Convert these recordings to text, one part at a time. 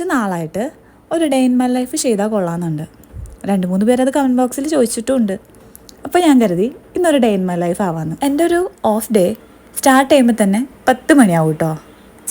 കുറച്ച് നാളായിട്ട് ഒരു ഡേ ഇൻ മൈ ലൈഫ് ചെയ്താൽ കൊള്ളാമെന്നുണ്ട്. രണ്ട് മൂന്ന് പേരത് കമന്റ് ബോക്സിൽ ചോദിച്ചിട്ടുമുണ്ട്. അപ്പോൾ ഞാൻ കരുതി ഇന്നൊരു ഡേ ഇൻ മൈ ലൈഫ് ആവാമെന്ന് എന്റെ ഒരു ഓഫ് ഡേ സ്റ്റാർട്ട് ചെയ്യുമ്പോൾ തന്നെ പത്ത് മണിയാവും കേട്ടോ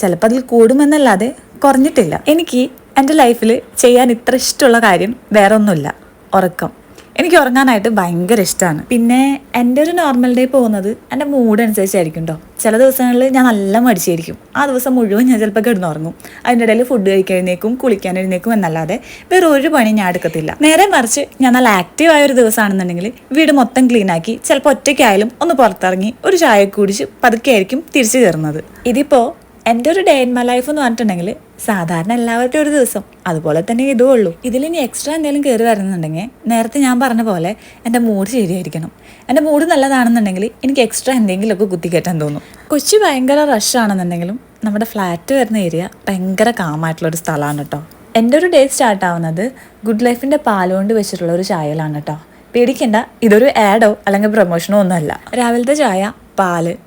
ചിലപ്പോൾ അതിൽ കൂടുമെന്നല്ലാതെ കുറഞ്ഞിട്ടില്ല. എനിക്ക് എന്റെ ലൈഫിൽ ചെയ്യാൻ ഇത്ര ഇഷ്ടമുള്ള കാര്യം വേറെ ഒന്നുമില്ല ഉറക്കം. എനിക്ക് ഉറങ്ങാനായിട്ട് ഭയങ്കര ഇഷ്ടമാണ് പിന്നെ എന്റെ ഒരു നോർമൽ ഡേ പോകുന്നത് എന്റെ മൂഡ് അനുസരിച്ചായിരിക്കും കേട്ടോ ചില ദിവസങ്ങളിൽ ഞാൻ നല്ല മടിച്ചായിരിക്കും. ആ ദിവസം മുഴുവൻ ഞാൻ ചിലപ്പോൾ കിടന്നുറങ്ങും. അതിന്റെ ഇടയിൽ ഫുഡ് കഴിക്കാൻ എഴുന്നേക്കും കുളിക്കാൻ എഴുന്നേക്കും എന്നല്ലാതെ വേറെ ഒരു പണി ഞാൻ എടുക്കത്തില്ല. നേരെ മറിച്ച് ഞാൻ നല്ല ആക്റ്റീവ് ആയ ഒരു ദിവസമാണെന്നുണ്ടെങ്കിൽ വീട് മൊത്തം ക്ലീൻ ആക്കി ചിലപ്പോൾ ഒറ്റയ്ക്കായാലും ഒന്ന് പുറത്തിറങ്ങി ഒരു ചായ കുടിച്ച് പതുക്കെ ആയിരിക്കും തിരിച്ചു കയറുന്നത്. ഇതിപ്പോൾ എന്റെ ഒരു ഡേ ഇൻ മൈ ലൈഫ് എന്ന് പറഞ്ഞിട്ടുണ്ടെങ്കിൽ സാധാരണ എല്ലാവരുടെ ഒരു ദിവസം. അതുപോലെ തന്നെ ഇതും ഉള്ളൂ. ഇതിൽ ഇനി എക്സ്ട്രാ എന്തെങ്കിലും കയറി വരുന്നുണ്ടെങ്കിൽ നേരത്തെ ഞാൻ പറഞ്ഞ പോലെ എന്റെ മൂഡ് ശരിയായിരിക്കണം. എന്റെ മൂഡ് നല്ലതാണെന്നുണ്ടെങ്കിൽ എനിക്ക് എക്സ്ട്രാ എന്തെങ്കിലുമൊക്കെ കുത്തിക്കയറ്റാൻ തോന്നും. കൊച്ചി ഭയങ്കര റഷാണെന്നുണ്ടെങ്കിലും നമ്മുടെ ഫ്ലാറ്റ് വരുന്ന ഏരിയ ഭയങ്കര കാമായിട്ടുള്ളൊരു സ്ഥലമാണ് കേട്ടോ എന്റെ ഒരു ഡേ സ്റ്റാർട്ട് ആവുന്നത് ഗുഡ് ലൈഫിന്റെ പാലുകൊണ്ട് വെച്ചിട്ടുള്ള ഒരു ചായയിലാണ് കേട്ടോ പേടിക്കണ്ട ഇതൊരു ആഡോ അല്ലെങ്കിൽ പ്രൊമോഷനോ ഒന്നുമല്ല. രാവിലത്തെ ചായ പാൽ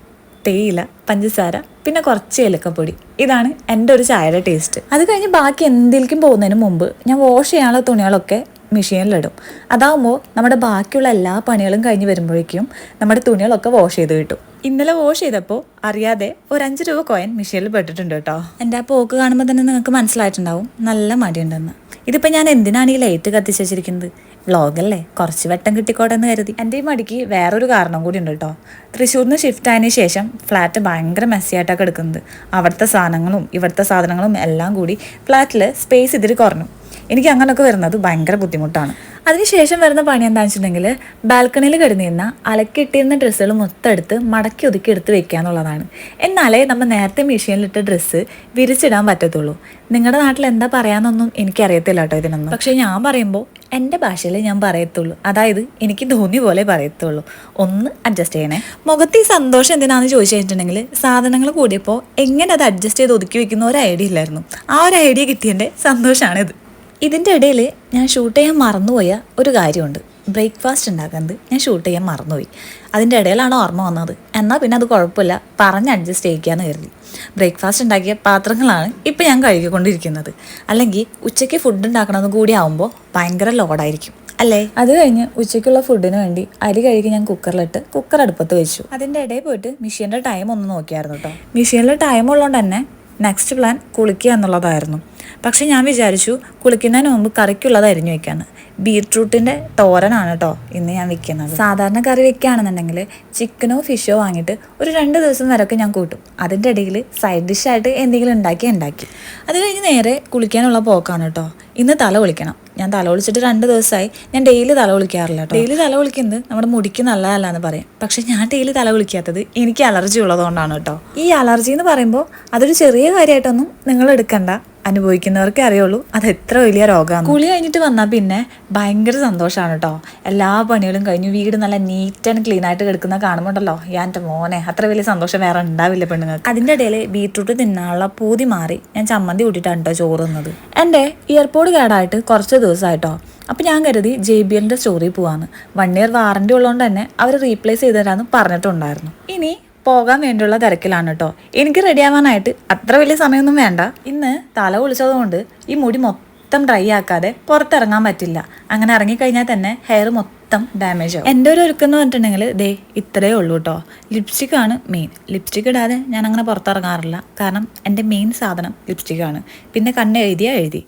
തേയില പഞ്ചസാര പിന്നെ കുറച്ച് ഏലക്കപ്പൊടി. ഇതാണ് എന്റെ ഒരു ചായയുടെ ടേസ്റ്റ് അത് കഴിഞ്ഞ് ബാക്കി എന്തിലേക്കും പോകുന്നതിന് മുമ്പ് ഞാൻ വാഷ് ചെയ്യാനുള്ള തുണികളൊക്കെ മെഷീനിലിടും അതാകുമ്പോൾ നമ്മുടെ ബാക്കിയുള്ള എല്ലാ പണികളും കഴിഞ്ഞ് വരുമ്പോഴേക്കും നമ്മുടെ തുണികളൊക്കെ വാഷ് ചെയ്ത് കിട്ടും. ഇന്നലെ വാഷ് ചെയ്തപ്പോൾ അറിയാതെ ഒരു അഞ്ച് രൂപ കോയിൻ മെഷീനിൽ പെട്ടിട്ടുണ്ട് കേട്ടോ. എന്റെ ആ പോക്ക് കാണുമ്പോൾ തന്നെ നിങ്ങൾക്ക് മനസ്സിലായിട്ടുണ്ടാവും. നല്ല മടിയുണ്ടെന്ന്. ഇതിപ്പോൾ ഞാൻ എന്തിനാണ് ഈ ലൈറ്റ് കത്തിച്ച് വെച്ചിരിക്കുന്നത്? വ്ളോഗല്ലേ? കുറച്ച് വെട്ടം കിട്ടിക്കോട്ടെ എന്ന് കരുതി. എന്റെ ഈ മടിക്ക് വേറൊരു കാരണം കൂടി ഉണ്ട് കേട്ടോ. തൃശ്ശൂരിൽ നിന്ന് ഷിഫ്റ്റ് ആയതിനു ശേഷം ഫ്ലാറ്റ് ഭയങ്കര മെസ്സിയായിട്ടൊക്കെ എടുക്കുന്നത് അവിടുത്തെ സാധനങ്ങളും ഇവിടുത്തെ സാധനങ്ങളും എല്ലാം കൂടി ഫ്ലാറ്റിൽ സ്പേസ് ഇതിൽ കുറഞ്ഞു. എനിക്ക് അങ്ങനെയൊക്കെ വരുന്നത് ഭയങ്കര ബുദ്ധിമുട്ടാണ്. അതിനുശേഷം വരുന്ന പണി എന്താണെന്ന് വെച്ചിട്ടുണ്ടെങ്കിൽ ബാൽക്കണിയിൽ കിടന്നിരുന്ന അലക്കിട്ടിരുന്ന ഡ്രസ്സുകൾ മൊത്തം എടുത്ത് മടക്കി ഒതുക്കി എടുത്ത് വെക്കുക എന്നുള്ളതാണ്. എന്നാലേ നമ്മൾ നേരത്തെ മെഷീനിലിട്ട ഡ്രസ്സ് വിരിച്ചിടാൻ പറ്റത്തുള്ളൂ. നിങ്ങളുടെ നാട്ടിൽ എന്താ പറയാമെന്നൊന്നും എനിക്കറിയത്തില്ല കേട്ടോ ഇതിനൊന്നും. പക്ഷേ ഞാൻ പറയുമ്പോൾ എന്റെ ഭാഷയിൽ ഞാൻ പറയത്തുള്ളൂ. അതായത് എനിക്ക് തോന്നിയ പോലെ പറയത്തുള്ളൂ. ഒന്ന് അഡ്ജസ്റ്റ് ചെയ്യണേ. മുഖത്ത് ഈ സന്തോഷം എന്തിനാന്ന് ചോദിച്ചു കഴിഞ്ഞിട്ടുണ്ടെങ്കിൽ സാധനങ്ങൾ കൂടിയപ്പോൾ എങ്ങനെ അത് അഡ്ജസ്റ്റ് ചെയ്ത് ഒതുക്കി വെക്കുന്ന ഒരു ഐഡിയ ഇല്ലായിരുന്നു. ആ ഒരു ഐഡിയ കിട്ടിയതിന്റെ സന്തോഷമാണിത് ഇതിന്റെ ഇടയിൽ ഞാൻ ഷൂട്ട് ചെയ്യാൻ മറന്നുപോയ ഒരു കാര്യമുണ്ട്. ബ്രേക്ക്ഫാസ്റ്റ് ഉണ്ടാക്കുന്നത് ഞാൻ ഷൂട്ട് ചെയ്യാൻ മറന്നുപോയി. അതിന്റെ ഇടയിലാണ് ഓർമ്മ വന്നത്. എന്നാൽ പിന്നെ അത് കുഴപ്പമില്ല. പറഞ്ഞ് അഡ്ജസ്റ്റ് ചെയ്യിക്കാന്ന് കരുതി. ബ്രേക്ക്ഫാസ്റ്റ് ഉണ്ടാക്കിയ പാത്രങ്ങളാണ് ഇപ്പം ഞാൻ കഴുകിക്കൊണ്ടിരിക്കുന്നത്. അല്ലെങ്കിൽ ഉച്ചയ്ക്ക് ഫുഡ് ഉണ്ടാക്കണമെന്ന് കൂടി ആവുമ്പോൾ ഭയങ്കര ലോഡായിരിക്കും അല്ലേ? അത് കഴിഞ്ഞ് ഉച്ചയ്ക്കുള്ള ഫുഡിന് വേണ്ടി അരി കഴുകി ഞാൻ കുക്കറിലിട്ട് കുക്കർ അടുപ്പത്ത് വെച്ചു. അതിന്റെ ഇടയിൽ പോയിട്ട് മിഷീന്റെ ടൈം ഒന്ന് നോക്കിയായിരുന്നു കേട്ടോ മിഷീനിൽ ടൈം ഉള്ളതുകൊണ്ട് തന്നെ നെക്സ്റ്റ് പ്ലാൻ കുളിക്കുക എന്നുള്ളതായിരുന്നു. പക്ഷെ ഞാൻ വിചാരിച്ചു കുളിക്കുന്നതിന് മുമ്പ് കറിക്കുള്ളത് അരിഞ്ഞു വെക്കാന്ന്. ബീട്രൂട്ടിന്റെ തോരനാണ് കേട്ടോ ഇന്ന് ഞാൻ വെക്കുന്നത്. സാധാരണ കറി വെക്കുകയാണെന്നുണ്ടെങ്കിൽ ചിക്കനോ ഫിഷോ വാങ്ങിയിട്ട് ഒരു രണ്ട് ദിവസം വരെയൊക്കെ ഞാൻ കൂട്ടും. അതിന്റെ ഇടയിൽ സൈഡ് ഡിഷായിട്ട് എന്തെങ്കിലും ഉണ്ടാക്കി ഉണ്ടാക്കി. അത് കഴിഞ്ഞ് നേരെ കുളിക്കാനുള്ള പോക്കാണ് കേട്ടോ ഇന്ന് തല കുളിക്കണം. ഞാൻ തലകുളിച്ചിട്ട് രണ്ട് ദിവസമായി. ഞാൻ ഡെയിലി തല കുളിക്കാറില്ല കേട്ടോ. ഡെയിലി തലകുളിക്കുന്നത് നമ്മുടെ മുടിക്ക് നല്ലതല്ല എന്ന് പറയും. പക്ഷെ ഞാൻ ഡെയിലി തലകുളിക്കാത്തത് എനിക്ക് അലർജി ഉള്ളതുകൊണ്ടാണ് കേട്ടോ. ഈ അലർജി എന്ന് പറയുമ്പോൾ അതൊരു ചെറിയ കാര്യമായിട്ടൊന്നും നിങ്ങൾ എടുക്കണ്ട. അനുഭവിക്കുന്നവർക്കേ അറിയുള്ളൂ. അത് എത്ര വലിയ രോഗമാണ് കുളി കഴിഞ്ഞിട്ട് വന്നാൽ പിന്നെ ഭയങ്കര സന്തോഷമാണ് കേട്ടോ എല്ലാ പണികളും കഴിഞ്ഞു. വീട് നല്ല നീറ്റ് ആൻഡ് ക്ലീൻ ആയിട്ട് കിടക്കുന്ന കാണുമ്പോണ്ടല്ലോ. ഞാൻ എന്റെ മോനെ അത്ര വലിയ സന്തോഷം വേറെ ഉണ്ടാവില്ല പെണ്ണുങ്ങൾക്ക്. അതിന്റെ ഇടയിൽ ബീട്രൂട്ട് തിന്നാനുള്ള പൂതി മാറി. ഞാൻ ചമ്മന്തി കൂട്ടിയിട്ടാണ് കേട്ടോ ചോറ് തിന്നത്. എന്റെ ഇയർപോഡ് കേടായിട്ട് കുറച്ച് ദിവസമായിട്ടോ അപ്പോൾ ഞാൻ കരുതി ജെ ബി എല്ലിന്റെ സ്റ്റോറിൽ പോവാന്ന്. വൺ ഇയർ വാറന്റി ഉള്ളതുകൊണ്ട് തന്നെ അവർ റീപ്ലേസ് ചെയ്തു തരാമെന്ന് പറഞ്ഞിട്ടുണ്ടായിരുന്നു. ഇനി പോകാൻ വേണ്ടിയുള്ള തിരക്കിലാണ് കേട്ടോ. എനിക്ക് റെഡി ആവാനായിട്ട് അത്ര വലിയ സമയമൊന്നും വേണ്ട. ഇന്ന് തല കുളിച്ചതുകൊണ്ട് ഈ മുടി മൊത്തം ഡ്രൈ ആക്കാതെ പുറത്തിറങ്ങാൻ പറ്റില്ല. അങ്ങനെ ഇറങ്ങിക്കഴിഞ്ഞാൽ തന്നെ ഹെയർ മൊത്തം ഡാമേജ് ആവും. എന്റെ ഒരു ഒരുക്കം എന്ന് പറഞ്ഞിട്ടുണ്ടെങ്കിൽ ദേ ഇത്രയേ ഉള്ളൂ കേട്ടോ. ലിപ്സ്റ്റിക് ആണ് മെയിൻ ലിപ്സ്റ്റിക് ഇടാതെ ഞാൻ അങ്ങനെ പുറത്തിറങ്ങാറില്ല. കാരണം എന്റെ മെയിൻ സാധനം ലിപ്സ്റ്റിക് ആണ്. പിന്നെ കണ്ണ് എഴുതിയാൽ എഴുതി.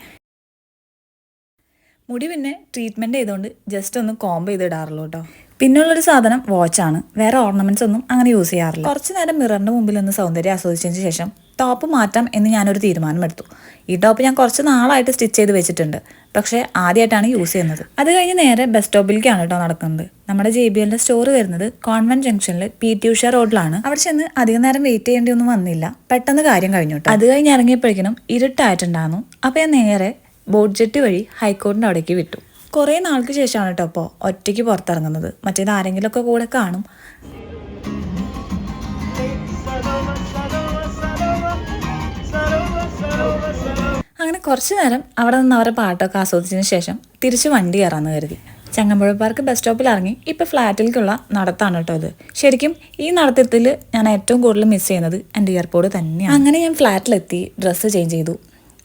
മുടി പിന്നെ ട്രീറ്റ്മെന്റ് ചെയ്തുകൊണ്ട് ജസ്റ്റ് ഒന്ന് കോംബ് ചെയ്ത് ഇടാറുള്ളൂ കേട്ടോ. പിന്നുള്ളൊരു സാധനം വാച്ചാണ് വേറെ ഓർണമെന്റ്സ് ഒന്നും അങ്ങനെ യൂസ് ചെയ്യാറില്ല. കുറച്ച് നേരം മിററിന്റെ മുമ്പിൽ നിന്ന് സൗന്ദര്യം ആസ്വദിച്ചതിന് ശേഷം ടോപ്പ് മാറ്റാം എന്ന് ഞാനൊരു തീരുമാനമെടുത്തു. ഈ ടോപ്പ് ഞാൻ കുറച്ച് നാളായിട്ട് സ്റ്റിച്ച് ചെയ്ത് വെച്ചിട്ടുണ്ട്. പക്ഷേ ആദ്യമായിട്ടാണ് യൂസ് ചെയ്യുന്നത്. അത് കഴിഞ്ഞ് നേരെ ബസ് സ്റ്റോപ്പിലേക്കാണ് കേട്ടോ നടക്കുന്നത്. നമ്മുടെ ജെ ബി എല്ലിന്റെ സ്റ്റോർ വരുന്നത് കോൺവെന്റ് ജംഗ്ഷനിൽ പി ടി ഉഷ റോഡിലാണ് അവിടെ ചെന്ന് അധികം നേരം വെയിറ്റ് ചെയ്യേണ്ടി ഒന്നും വന്നില്ല. പെട്ടെന്ന് കാര്യം കഴിഞ്ഞു അത് കഴിഞ്ഞ് ഇറങ്ങിയപ്പോഴേക്കും ഇരുട്ടായിട്ടുണ്ടായിരുന്നു. അപ്പോൾ ഞാൻ നേരെ ജെട്ടി വഴി ഹൈക്കോർട്ടിന്റെ അവിടേക്ക് വിട്ടു. കുറേ നാൾക്ക് ശേഷമാണ് കേട്ടോ അപ്പോൾ ഒറ്റയ്ക്ക് പുറത്തിറങ്ങുന്നത്. മറ്റേത് ആരെങ്കിലുമൊക്കെ കൂടെ കാണും. അങ്ങനെ കുറച്ച് നേരം അവിടെ നിന്ന് അവരുടെ പാട്ടൊക്കെ ആസ്വദിച്ചതിന് ശേഷം തിരിച്ച് വണ്ടി കയറാമെന്ന് കരുതി. ചങ്ങമ്പുഴ പാർക്ക് ബസ് സ്റ്റോപ്പിൽ ഇറങ്ങി ഇപ്പോൾ ഫ്ലാറ്റിലേക്കുള്ള നടത്താണ് കേട്ടോ ഇത്. ശരിക്കും ഈ നടത്തത്തിൽ ഞാൻ ഏറ്റവും കൂടുതൽ മിസ് ചെയ്യുന്നത് എന്റെ എയർപോർട്ട് തന്നെയാണ്. അങ്ങനെ ഞാൻ ഫ്ലാറ്റിലെത്തി ഡ്രസ്സ് ചേഞ്ച് ചെയ്തു.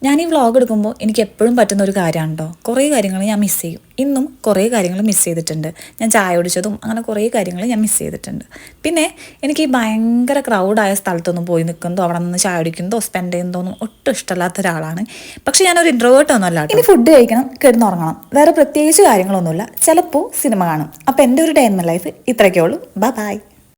ഞാൻ ഈ വ്ളോഗ് എടുക്കുമ്പോൾ എനിക്ക് എപ്പോഴും പറ്റുന്ന ഒരു കാര്യമാണ് കുറേ കാര്യങ്ങൾ ഞാൻ മിസ് ചെയ്യും. ഇന്നും കുറേ കാര്യങ്ങൾ മിസ് ചെയ്തിട്ടുണ്ട്. ഞാൻ ചായ കുടിച്ചതും അങ്ങനെ കുറേ കാര്യങ്ങൾ ഞാൻ മിസ് ചെയ്തിട്ടുണ്ട്. പിന്നെ എനിക്ക് ഈ ഭയങ്കര ക്രൗഡായ സ്ഥലത്തൊന്നും പോയി നിൽക്കുന്നതോ അവിടെ നിന്ന് ചായ കുടിക്കുന്നതോ സ്പെൻഡ് ചെയ്യുന്നതൊന്നും ഒട്ടും ഇഷ്ടമല്ലാത്ത ഒരാളാണ്. പക്ഷേ ഞാനൊരു ഇൻട്രോവേർട്ട് ഒന്നും അല്ല ഇനി ഫുഡ് കഴിക്കണം കിടന്നുറങ്ങണം. വേറെ പ്രത്യേകിച്ച് കാര്യങ്ങളൊന്നുമില്ല. ചിലപ്പോൾ സിനിമ കാണും. അപ്പോൾ എന്റെ ഒരു ടൈം ലൈഫ് ഇത്രയൊക്കെ ഉള്ളൂ. ബൈ